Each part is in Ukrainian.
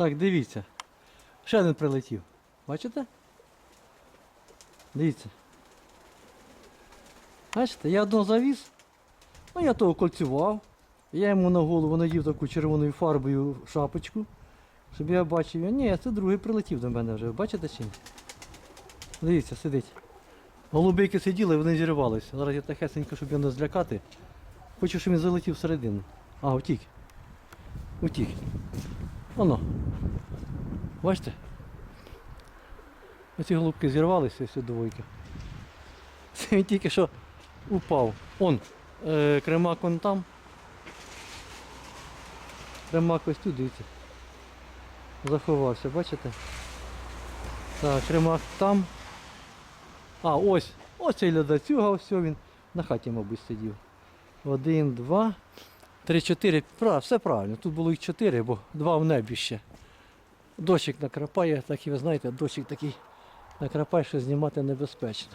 Так, дивіться. Ще один прилетів. Бачите? Дивіться. Бачите, я одного завіз, ну я того кольцював. Я йому на голову надів таку червоною фарбою шапочку, щоб я бачив. Ні, це другий прилетів до мене вже. Бачите чи ні? Дивіться, сидить. Голубейки сиділи, вони зірвалися. Зараз я тихесенько, щоб його не злякати. Хочу, щоб він залетів всередину. А, утік. Утік. Воно. Бачите? Оці голубки зірвалися всі двойки. Це він тільки що упав. Он, е, кремак вон там. Кремак ось тут, дивіться. Заховався, бачите? Так, кремак там. А, ось. Ось цей лядацюга, ось він. На хаті, мабуть, сидів. Один, два, три, чотири. Все правильно. Тут було їх чотири, бо два в небі ще. Дощик накрапає, так і ви знаєте, дощик такий накрапає, що знімати небезпечно.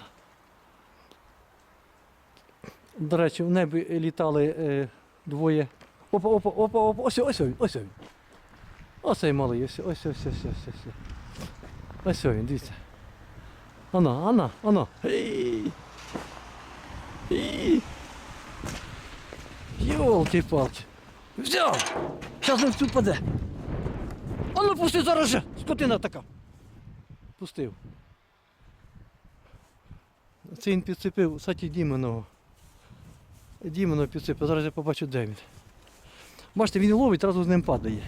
До речі, в небі літали е, двоє. Опа, опа, опа, опа, ось, ось ось він. Ось цей малий, ось, ось, ось, ось, ось, ось. Ось він, дивіться. Ана. Ей! Ей! Йолки-палки. Взяв! Зараз він в цю паде. А ну пусти зараз же! Скотина така. Пустив. Це він підцепив, кстати, Діменого. Діменого підцепив, зараз я побачу, де він. Бачите, він ловить, одразу з ним падає.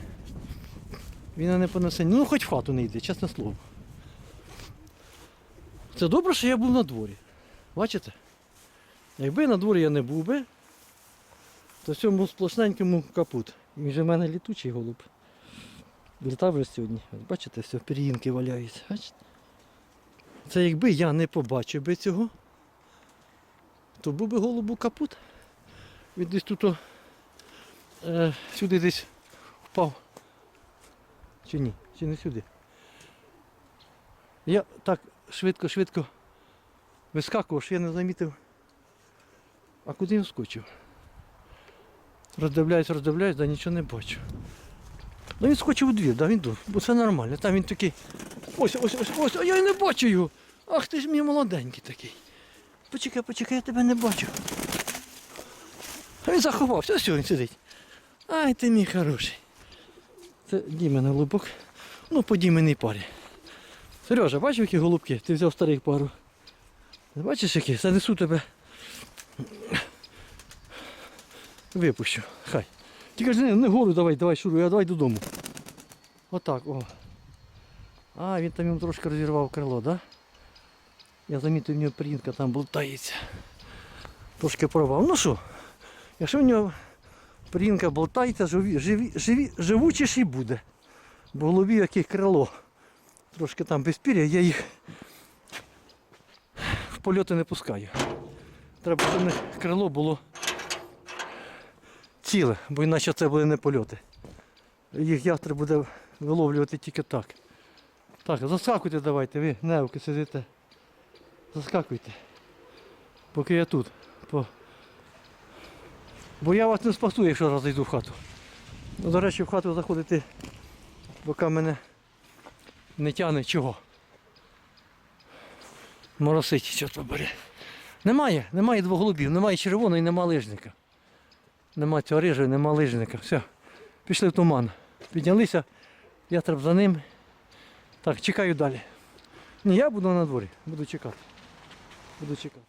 Він не понесе. Ну хоч в хату не йде, чесне слово. Це добре, що я був на дворі. Бачите? Якби на дворі я не був би, то цьому сплошненькому капут. Він же в мене літучий голуб. Літав вже сьогодні. Бачите, все, пір'їнки валяються. Бачите? Це якби я не побачив би цього, то був би голубу капут. Він десь тут о, е, сюди десь впав. Чи ні? Чи не сюди? Я так швидко-швидко вискакував, що я не замітив. А куди він скочив? Роздивляюсь, роздивляюсь, да нічого не бачу. Ну він скочив у двір, да, він дув, бо це нормально. Там він такий. Ось, ось, ось, ось, а я й не бачу його. Ах ти ж мій молоденький такий. Почекай, почекай, я тебе не бачу. А він заховався, ось він сидить. Ай ти мій хороший. Це Дімен голубок. Ну, по Діменій парі. Сережа, бачиш, які голубки? Ти взяв старих пару. Бачиш які? Занесу тебе. Випущу. Хай. Тільки ж не, не гору давай, давай, шуруй, а давай додому. Отак, о. А, він там йому трошки розірвав крило, да? Я замітив, в нього прінка там болтається. Трошки порвав. Ну що, якщо в нього прінка болтається, живі, живі, живі, живучіше буде. Бо голубів яких крило. Трошки там без пір'я, я їх в польоти не пускаю. Треба, щоб крило було ціле, бо іначе це були не польоти. Їх ястреб буде виловлювати тільки так. Так, заскакуйте давайте, ви невки сидите. Заскакуйте. Поки я тут. По... Бо я вас не спасу, якщо раз зайду в хату. Ну, До речі, в хату заходити, поки мене не тягне чого. Моросить, що то бере. Немає, немає двох голубів, немає червоного і нема лижника. Нема цього рижу, нема лижника. Все. Пішли в туман. Піднялися, я треба за ним. Так, чекаю далі. Ні, я буду на дворі, буду чекати. Буду чекати.